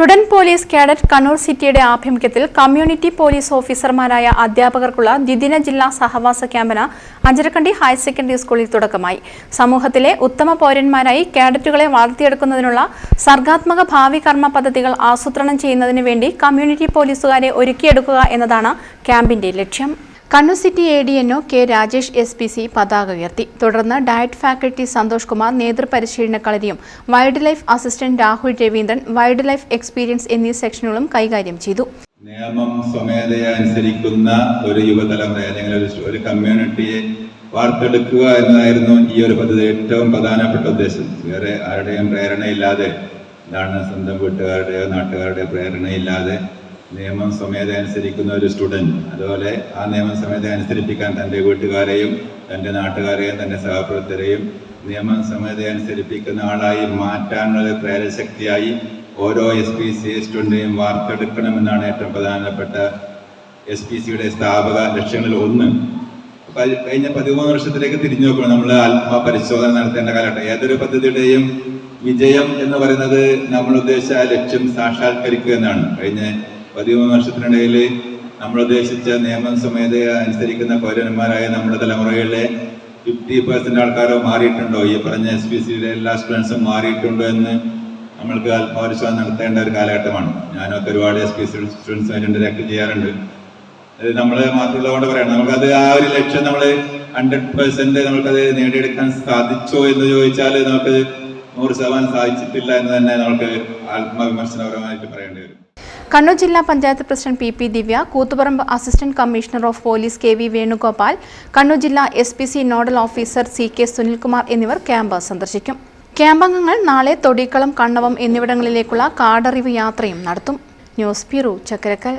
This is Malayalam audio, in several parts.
Student police cadet Kannur സിറ്റിയുടെ ആഭിമുഖ്യത്തിൽ കമ്മ്യൂണിറ്റി പോലീസ് ഓഫീസർമാരായ അധ്യാപകർക്കുള്ള ദ്വിദിന ജില്ലാ സഹവാസ ക്യാമ്പിന് അഞ്ചരക്കണ്ടി ഹയർ സെക്കൻഡറി സ്കൂളിൽ തുടക്കമായി. സമൂഹത്തിലെ ഉത്തമ പൗരന്മാരായി കാഡറ്റുകളെ വളർത്തിയെടുക്കുന്നതിനുള്ള സർഗാത്മക ഭാവി കർമ്മ പദ്ധതികൾ ആസൂത്രണം ചെയ്യുന്നതിന് വേണ്ടി കമ്മ്യൂണിറ്റി പോലീസുകാരെ ഒരുക്കിയെടുക്കുക എന്നതാണ് ക്യാമ്പിന്റെ ലക്ഷ്യം. Kannur city A D N O K Rajesh S P C പതാക ഉയർത്തി. തുടർന്ന് ഡയറ്റ് ഫാക്കൽറ്റി സന്തോഷ് കുമാർ നേതൃപരിശീലന കളരിയും wild life assistant Rahul Raveendran wild life experience എന്നീ സെക്ഷനുകളും കൈകാര്യം ചെയ്തു. നിയമം സ്വമേധയാ അനുസരിക്കുന്ന ഒരു യുവതലമുറ അല്ലെങ്കിൽ ഒരു കമ്മ്യൂണിറ്റിയെ വാർത്തെടുക്കുക എന്നതായിരുന്നു ഈ ഒരു പദ്ധതി ഏറ്റവും പ്രധാനപ്പെട്ട ഉദ്ദേശം. വേറെ ആരുടെയും പ്രേരണയില്ലാതെ എന്താണ് സ്വന്തം വീട്ടുകാരുടെയോ നാട്ടുകാരുടെയോ പ്രേരണയില്ലാതെ നിയമം സ്വമേധ അനുസരിക്കുന്ന ഒരു സ്റ്റുഡന്റ് അതുപോലെ ആ നിയമം സ്വമേധ അനുസരിപ്പിക്കാൻ തന്റെ വീട്ടുകാരെയും തന്റെ നാട്ടുകാരെയും തന്റെ സഹപ്രവർത്തകരെയും നിയമം സ്വമേധ അനുസരിപ്പിക്കുന്ന ആളായി മാറ്റാനുള്ള പ്രേരശക്തിയായി ഓരോ എസ് പി സി സ്റ്റുഡന്റിനെയും വാർത്തെടുക്കണമെന്നാണ് ഏറ്റവും പ്രധാനപ്പെട്ട എസ് പി സിയുടെ സ്ഥാപക ലക്ഷ്യങ്ങളിൽ ഒന്ന്. കഴിഞ്ഞ പതിമൂന്ന് വർഷത്തിലേക്ക് തിരിഞ്ഞു നോക്കണം നമ്മൾ ആത്മ പരിശോധന നടത്തേണ്ട കാലഘട്ടം. ഏതൊരു പദ്ധതിയുടെയും വിജയം എന്ന് പറയുന്നത് നമ്മൾ ഉദ്ദേശിച്ച ലക്ഷ്യം സാക്ഷാത്കരിക്കുക എന്നാണ്. കഴിഞ്ഞ പതിമൂന്ന് വർഷത്തിനിടയിൽ നമ്മൾ ഉദ്ദേശിച്ച നിയമം സ്വമേധ അനുസരിക്കുന്ന പൗരന്മാരായ നമ്മുടെ തലമുറകളിലെ ഫിഫ്റ്റി പെർസെന്റ് ആൾക്കാരോ മാറിയിട്ടുണ്ടോ? ഈ പറഞ്ഞ എസ് പി സിയുടെ എല്ലാ സ്റ്റുഡൻസും മാറിയിട്ടുണ്ടോ എന്ന് നമ്മൾക്ക് ആത്മപരിശോധന നടത്തേണ്ട ഒരു കാലഘട്ടമാണ്. ഞാനൊക്കെ ഒരുപാട് എസ് പി സി സ്റ്റുഡൻസ് അതിനുണ്ട് ഇന്ററാക്ട് ചെയ്യാറുണ്ട്. അത് നമ്മൾ മാത്രമുള്ളതുകൊണ്ട് പറയണം. നമുക്കത് ആ ഒരു ലക്ഷ്യം നമ്മൾ ഹൺഡ്രഡ് പെർസെന്റ് നമുക്കത് നേടിയെടുക്കാൻ സാധിച്ചോ എന്ന് ചോദിച്ചാൽ നമുക്ക് നൂറ് ശതമാനം സാധിച്ചിട്ടില്ല എന്ന് തന്നെ നമുക്ക് ആത്മവിമർശനപരമായിട്ട് പറയേണ്ടി വരും. കണ്ണൂർ ജില്ലാ panchayat president P P Divya Koothuparamba assistant commissioner of police K V Venugopal Kannur ജില്ലാ S P C nodal officer C K Sunilkumar എന്നിവർ ക്യാമ്പ് സന്ദർശിക്കും. ക്യാമ്പംഗങ്ങൾ നാളെ തൊടിക്കളം കണ്ണവം എന്നിവിടങ്ങളിലേക്കുള്ള കാടറിവ് യാത്രയും നടത്തും. News bureau Chakkarakkal.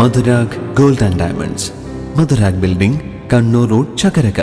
Madhurag gold and diamonds. Madhurag building Kannur road Chakkarakkal